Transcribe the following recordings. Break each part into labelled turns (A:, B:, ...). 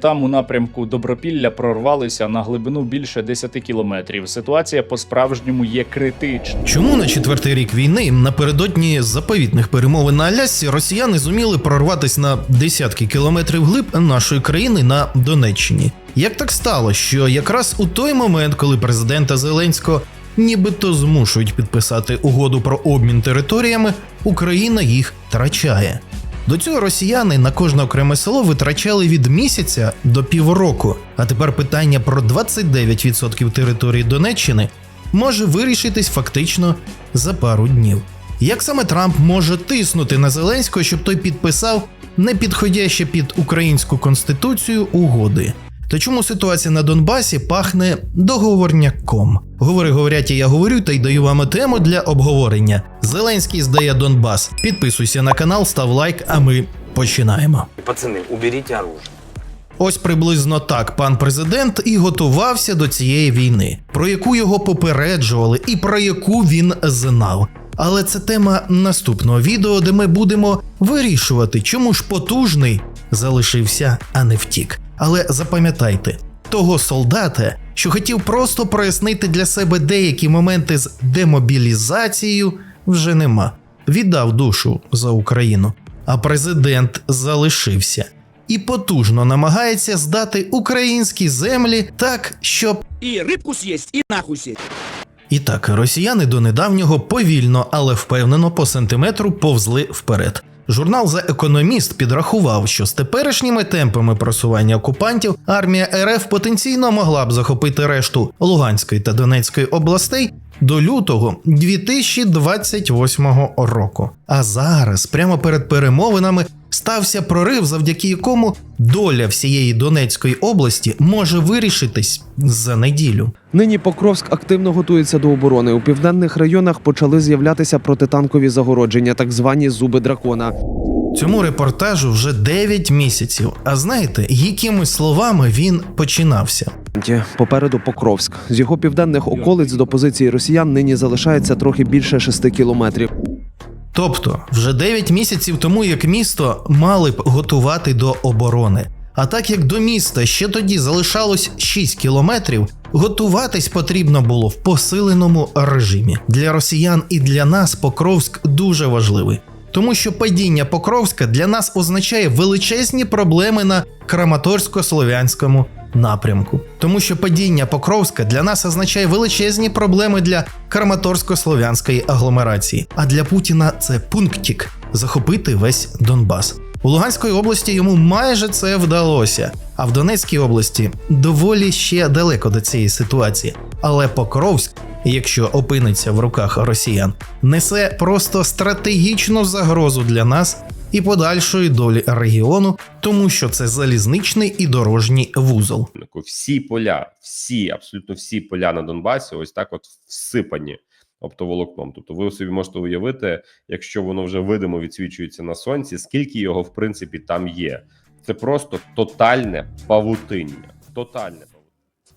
A: Там у напрямку Добропілля прорвалися на глибину більше 10 кілометрів. Ситуація по-справжньому є критична.
B: Чому на четвертий рік війни напередодні заповітних перемовин на Алясці росіяни зуміли прорватися на десятки кілометрів глиб нашої країни на Донеччині? Як так стало, що якраз у той момент, коли президента Зеленського нібито змушують підписати угоду про обмін територіями, Україна їх втрачає. До цього росіяни на кожне окреме село витрачали від місяця до півроку. А тепер питання про 29% території Донеччини може вирішитись фактично за пару днів. Як саме Трамп може тиснути на Зеленського, щоб той підписав непідходяще під українську конституцію угоди? Та чому ситуація на Донбасі пахне договорняком? Говори, говорять, і я говорю, та й даю вам тему для обговорення. Зеленський здає Донбас. Підписуйся на канал, став лайк, а ми починаємо.
C: Пацаны, уберите оружие.
B: Ось приблизно так пан президент і готувався до цієї війни, про яку його попереджували і про яку він знав. Але це тема наступного відео, де ми будемо вирішувати, чому ж потужний залишився, а не втік. Але запам'ятайте, того солдата, що хотів просто прояснити для себе деякі моменти з демобілізацією, вже нема. Віддав душу за Україну, а президент залишився і потужно намагається здати українські землі так, щоб
D: И рыбку съесть, и нахуй сесть.
B: і так, росіяни до недавнього повільно, але впевнено по сантиметру повзли вперед. Журнал The економіст підрахував, що з теперішніми темпами просування окупантів армія РФ потенційно могла б захопити решту Луганської та Донецької областей до лютого 2028 року. А зараз, прямо перед перемовинами, стався прорив, завдяки якому доля всієї Донецької області може вирішитись за неділю.
E: Нині Покровськ активно готується до оборони. У південних районах почали з'являтися протитанкові загородження, так звані зуби дракона.
B: Цьому репортажу вже 9 місяців. А знаєте, якими словами він починався?
E: Попереду Покровськ. З його південних околиць до позиції росіян нині залишається трохи більше 6 кілометрів.
B: Тобто, вже 9 місяців тому, як місто мали б готувати до оборони. А так як до міста ще тоді залишалось 6 кілометрів, готуватись потрібно було в посиленому режимі. Для росіян і для нас Покровськ дуже важливий. Тому що падіння Покровська для нас означає величезні проблеми на Краматорсько-Слов'янському напрямку. Тому що падіння Покровська для нас означає величезні проблеми для Краматорсько-Слов'янської агломерації. А для Путіна це пунктик захопити весь Донбас. У Луганської області йому майже це вдалося, а в Донецькій області доволі ще далеко до цієї ситуації. Але Покровськ, якщо опиниться в руках росіян, несе просто стратегічну загрозу для нас і подальшої долі регіону, тому що це залізничний і дорожній вузол.
F: Всі поля, всі, абсолютно всі поля на Донбасі, ось так от всипані оптоволокном. Тобто, ви собі можете уявити, якщо воно вже видимо відсвічується на сонці, скільки його в принципі там є. Це просто тотальне павутиння. Тотальне.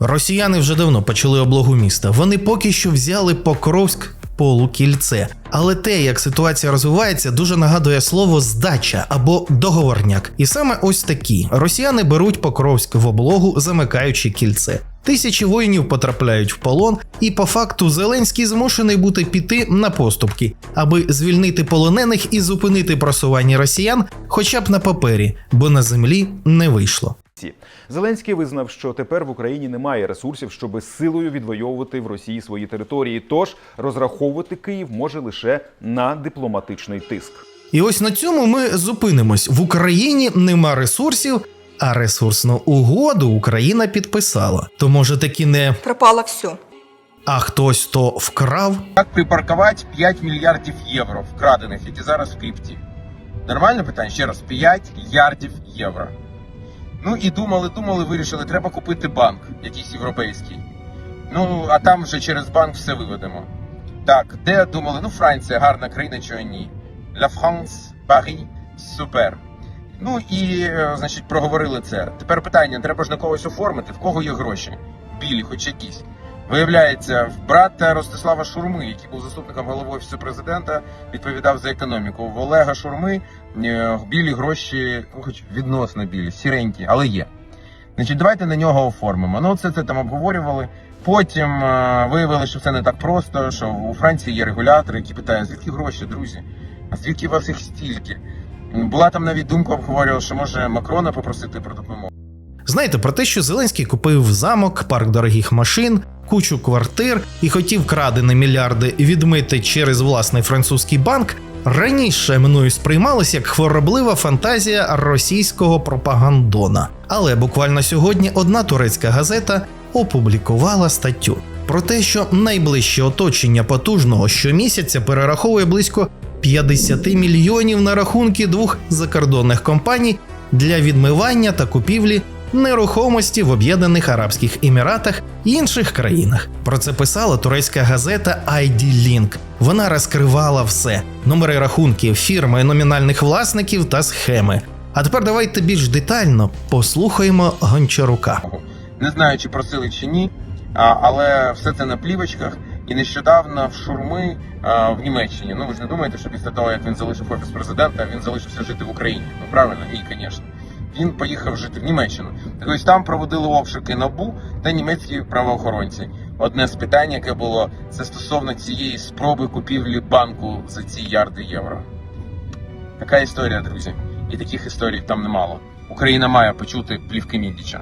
B: Росіяни вже давно почали облогу міста. Вони поки що взяли Покровськ полукільце. Але те, як ситуація розвивається, дуже нагадує слово здача або договорняк. І саме ось такі росіяни беруть Покровськ в облогу, замикаючи кільце. Тисячі воїнів потрапляють в полон, і по факту Зеленський змушений бути піти на поступки, аби звільнити полонених і зупинити просування росіян, хоча б на папері, бо на землі не вийшло.
G: Ці. Зеленський визнав, що тепер в Україні немає ресурсів, щоб силою відвоювати в Росії свої території. Тож розраховувати Київ може лише на дипломатичний тиск.
B: І ось на цьому ми зупинимось. В Україні нема ресурсів, а ресурсну угоду Україна підписала. То може таки не
H: пропало все.
B: а хтось то вкрав.
I: Як припаркувати 5 мільярдів євро вкрадених, які зараз в крипті? Нормальне питання? Ще раз, 5 мільярдів євро. Ну і думали, думали, вирішили, треба купити банк, якийсь європейський. Ну, а там вже через банк все виведемо. Так, де думали, ну Франція, гарна країна, чого ні. La France, Paris, супер. Ну і, е, значить, проговорили це. Тепер питання: треба ж на когось оформити, в кого є гроші? Білі, хоч якісь. Виявляється, в брата Ростислава Шурми, який був заступником голови офісу президента, відповідав за економіку. В Олега Шурми е, білі гроші, ну хоч відносно білі, сіренькі, але є. Значить, давайте на нього оформимо. Ну, це це там обговорювали. Потім е, виявили, що це не так просто, що у Франції є регулятори, які питають, звідки гроші, друзі? А звідки у вас їх стільки? Була там навіть думка обговорювала, що може Макрона попросити про допомогу.
B: Знаєте про те, що Зеленський купив замок, парк дорогих машин, кучу квартир і хотів крадені мільярди відмити через власний французький банк. Раніше мною сприймалось як хвороблива фантазія російського пропагандона. Але буквально сьогодні одна турецька газета опублікувала статтю про те, що найближче оточення потужного щомісяця перераховує близько 50 мільйонів на рахунки двох закордонних компаній для відмивання та купівлі нерухомості в Об'єднаних Арабських Еміратах і інших країнах. Про це писала турецька газета ID Link. Вона розкривала все: номери рахунків, фірми, номінальних власників та схеми. А тепер давайте більш детально послухаємо Гончарука.
I: Не знаю, чи просили чи ні, але все це на плівочках. І нещодавно в Шурми а, в Німеччині. Ну ви ж не думаєте, що після того, як він залишив офіс президента, він залишився жити в Україні. Ну правильно, ні, звісно. Він поїхав жити в Німеччину. Так ось там проводили обшуки НАБУ та німецькі правоохоронці. Одне з питань, яке було, це стосовно цієї спроби купівлі банку за ці ярди євро. Така історія, друзі. І таких історій там немало. Україна має почути плівки Міндіча.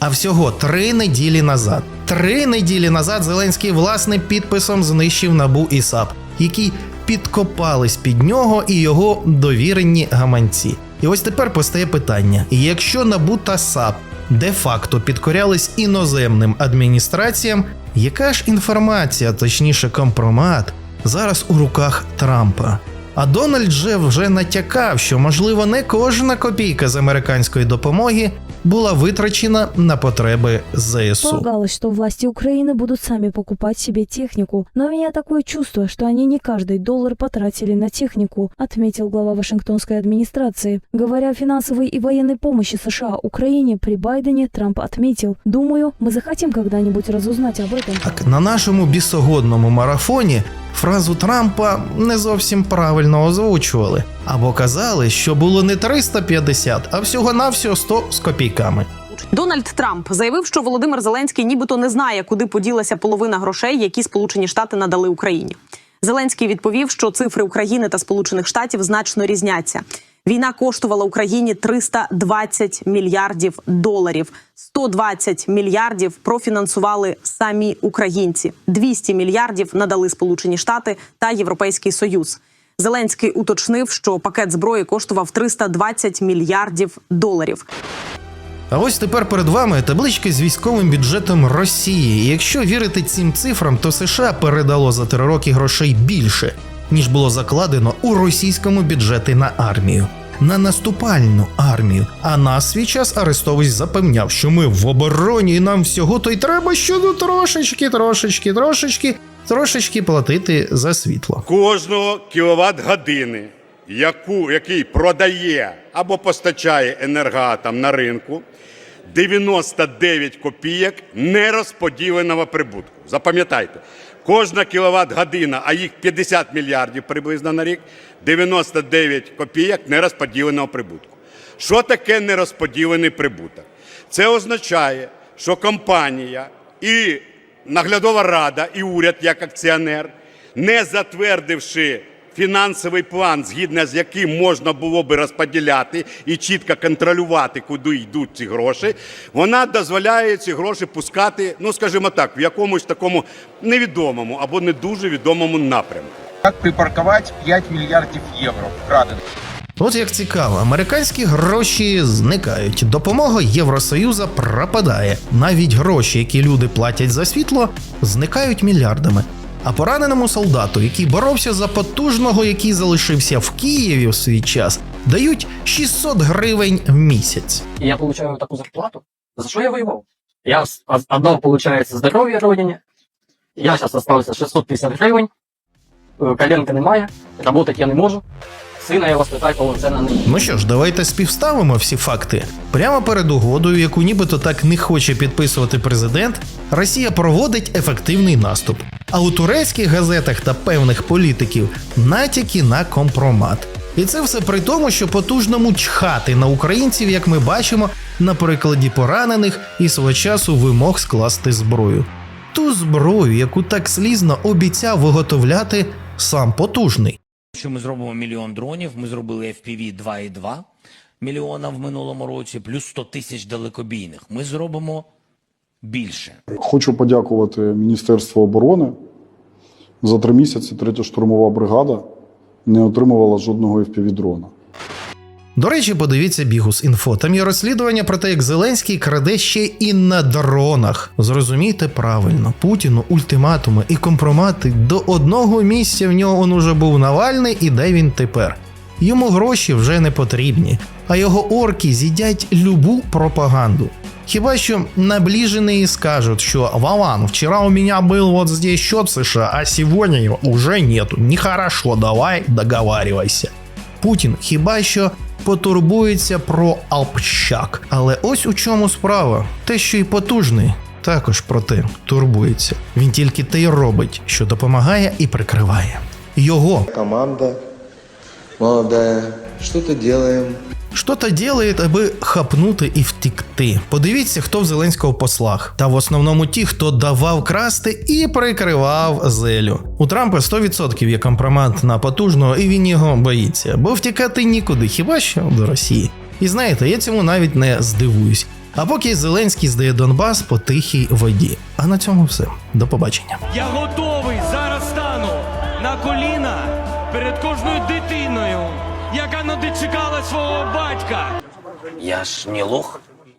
B: А всього три неділі назад. Три неділі назад Зеленський власним підписом знищив набу і САП, які підкопались під нього і його довірені гаманці. І ось тепер постає питання: якщо набу та САП де-факто підкорялись іноземним адміністраціям, яка ж інформація, точніше компромат, зараз у руках Трампа? А Дональд же вже натякав, що можливо не кожна копійка з американської допомоги була витрачена на потреби ЗСУ.
C: Полагалось, что власти Украины будут сами покупать себе технику, но у меня такое чувство, что они не каждый доллар потратили на технику, отметил глава Вашингтонской администрации. Говоря о финансовой и военной помощи США Украине при Байдене, Трамп отметил, «Думаю, мы захотим когда-нибудь разузнать об этом».
B: Так, на нашому бісогодному марафоні фразу Трампа не зовсім правильно озвучували, або казали, що було не 350, а всього-навсього 100 з копійками.
H: Дональд Трамп заявив, що Володимир Зеленський нібито не знає, куди поділася половина грошей, які Сполучені Штати надали Україні. Зеленський відповів, що цифри України та Сполучених Штатів значно різняться. Війна коштувала Україні 320 мільярдів доларів. 120 мільярдів профінансували самі українці. 200 мільярдів надали Сполучені Штати та Європейський Союз. Зеленський уточнив, що пакет зброї коштував 320 мільярдів доларів.
B: А ось тепер перед вами таблички з військовим бюджетом Росії. І якщо вірити цим цифрам, то США передало за три роки грошей більше, ніж було закладено у російському бюджеті на армію. На наступальну армію. А нас свій час Арестович запевняв, що ми в обороні і нам всього то й треба щодо трошечки, трошечки, трошечки, трошечки платити за світло.
J: кожного кіловат години, яку, який продає або постачає енергоатом на ринку, 99 копійок нерозподіленого прибутку. Запам'ятайте, кожна кіловат година, а їх 50 мільярдів приблизно на рік, 99 копійок нерозподіленого прибутку. Що таке нерозподілений прибуток? Це означає, що компанія і наглядова рада, і уряд як акціонер, не затвердивши фінансовий план, згідно з яким можна було би розподіляти і чітко контролювати, куди йдуть ці гроші, вона дозволяє ці гроші пускати, ну скажімо так, в якомусь такому невідомому або не дуже відомому напрямку.
I: Як припаркувати 5 мільярдів євро вкрадених?
B: От як цікаво, американські гроші зникають, допомога Євросоюза пропадає. Навіть гроші, які люди платять за світло, зникають мільярдами. А пораненому солдату, який боровся за потужного, який залишився в Києві в свій час, дають 600 гривень в місяць.
K: І я отримую таку зарплату, за що я воював? Я с- виходить, здоров'я родині. я зараз залишився 650 гривень, е, коленки немає, працювати я не можу, сына я воспитать полноценно не
B: Ну що ж, давайте співставимо всі факти. Прямо перед угодою, яку нібито так не хоче підписувати президент, Росія проводить ефективний наступ. А у турецьких газетах та певних політиків натяки на компромат. І це все при тому, що потужному чхати на українців, як ми бачимо, на прикладі поранених і свого часу вимог скласти зброю. Ту зброю, яку так слізно обіцяв виготовляти сам потужний.
D: Що ми зробимо мільйон дронів, ми зробили FPV 2,2 мільйона в минулому році, плюс 100 тисяч далекобійних. Ми зробимо більше.
L: Хочу подякувати Міністерству оборони. За три місяці третя штурмова бригада не отримувала жодного FPV-дрона.
B: До речі, подивіться Бігус інфо. Там є розслідування про те, як Зеленський краде ще і на дронах. Зрозумійте правильно, Путіну ультиматуми і компромати до одного місця в нього он уже був Навальний, і де він тепер. Йому гроші вже не потрібні, а його орки з'їдять любу пропаганду. Хіба що наближенные скажут, что Вован, вчера у меня был вот здесь счет США, а сегодня его уже нету. Нехорошо, давай договаривайся. Путін хіба що потурбується про Алпщак. Але ось у чому справа. Те, що і потужний, також про те турбується. Він тільки те й робить, що допомагає і прикриває. Його
M: Команда молода, що то делаем.
B: Що-то ділає, аби хапнути і втікти. Подивіться, хто в Зеленського послах. Та в основному ті, хто давав красти і прикривав зелю. У Трампа 100% є компромат на потужного, і він його боїться, бо втікати нікуди, хіба що до Росії. І знаєте, я цьому навіть не здивуюсь. А поки Зеленський здає Донбас по тихій воді. А на цьому все. До побачення.
D: Я готовий зараз стану на коліна перед кожною дитиною, дочекала свого батька. Я ж не лох.